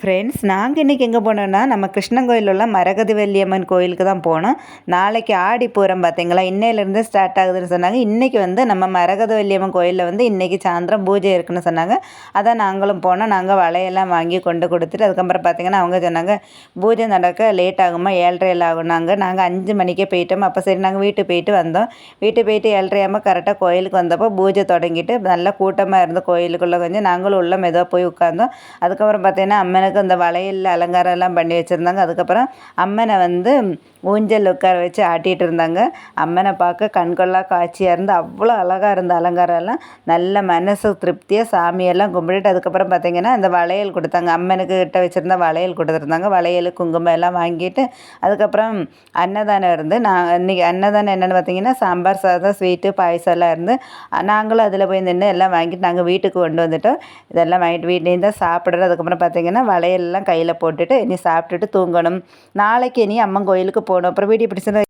Friends நாங்கள் இன்றைக்கி எங்கே போனோம்னா நம்ம கிருஷ்ணன் கோயில் உள்ள மரகதி வள்ளியம்மன் கோயிலுக்கு தான் போனோம். நாளைக்கு ஆடி பூரம் பார்த்தீங்களா இன்னையிலேருந்து ஸ்டார்ட் ஆகுதுன்னு சொன்னாங்க. இன்றைக்கி வந்து நம்ம மரகதி வள்ளியம்மன் கோயிலில் வந்து இன்றைக்கி சாயந்தரம் பூஜை இருக்குன்னு சொன்னாங்க. அதான் நாங்களும் போனோம். நாங்கள் வலையெல்லாம் வாங்கி கொண்டு கொடுத்துட்டு அதுக்கப்புறம் பார்த்தீங்கன்னா அவங்க சொன்னாங்க பூஜை நடக்க லேட் ஆகுமா? ஏழ்ரையில் ஆகுனாங்க நாங்கள் அஞ்சு மணிக்கே போயிட்டோம். அப்போ சரி நாங்கள் வீட்டுக்கு போயிட்டு வந்தோம். வீட்டுக்கு போயிட்டு ஏழரையாமல் கரெக்டாக கோயிலுக்கு வந்தப்போ பூஜை தொடங்கிட்டு நல்லா கூட்டமாக இருந்து கோயிலுக்குள்ளே கொஞ்சம் நாங்களும் உள்ள மெதுவாக போய் உட்காந்தோம் அதுக்கப்புறம் பார்த்தீங்கன்னா அம்மனுக்கு அந்த வளையல் அலங்காரம் எல்லாம் பண்ணி வச்சுருந்தாங்க. அதுக்கப்புறம் அம்மனை வந்து ஊஞ்சல் உட்கார வச்சு ஆட்டிகிட்டு இருந்தாங்க. அம்மனை பார்க்க கண்கொள்ளா காட்சியாக இருந்து அவ்வளோ அழகாக இருந்த அலங்காரம் எல்லாம். நல்ல மனசு திருப்தியாக சாமியெல்லாம் கும்பிட்டுட்டு அதுக்கப்புறம் பார்த்தீங்கன்னா அந்த வளையல் கொடுத்தாங்க. அம்மனுக்கு கிட்ட வச்சுருந்த வளையல் கொடுத்துருந்தாங்க. வளையல் குங்குமம் எல்லாம் வாங்கிட்டு அதுக்கப்புறம் அன்னதானம் இருந்து நான் இன்றைக்கி அன்னதானம் என்னென்னு பார்த்தீங்கன்னா சாம்பார் சாதம் ஸ்வீட்டு பாயசம் எல்லாம் இருந்து நாங்களும் அதில் போய் நின்று எல்லாம் வாங்கிட்டு நாங்கள் வீட்டுக்கு கொண்டு வந்துட்டோம். இதெல்லாம் வாங்கிட்டு வீட்லேயும் தான் சாப்பிட்றது. அதுக்கப்புறம் பார்த்தீங்கன்னா வளையல்லாம் கையில் போட்டுட்டு இனி சாப்பிட்டுட்டு தூங்கணும். நாளைக்கு இனி அம்மன் கோயிலுக்கு போகணும். அப்புறம் வீடியோ பிடிச்சிருந்தா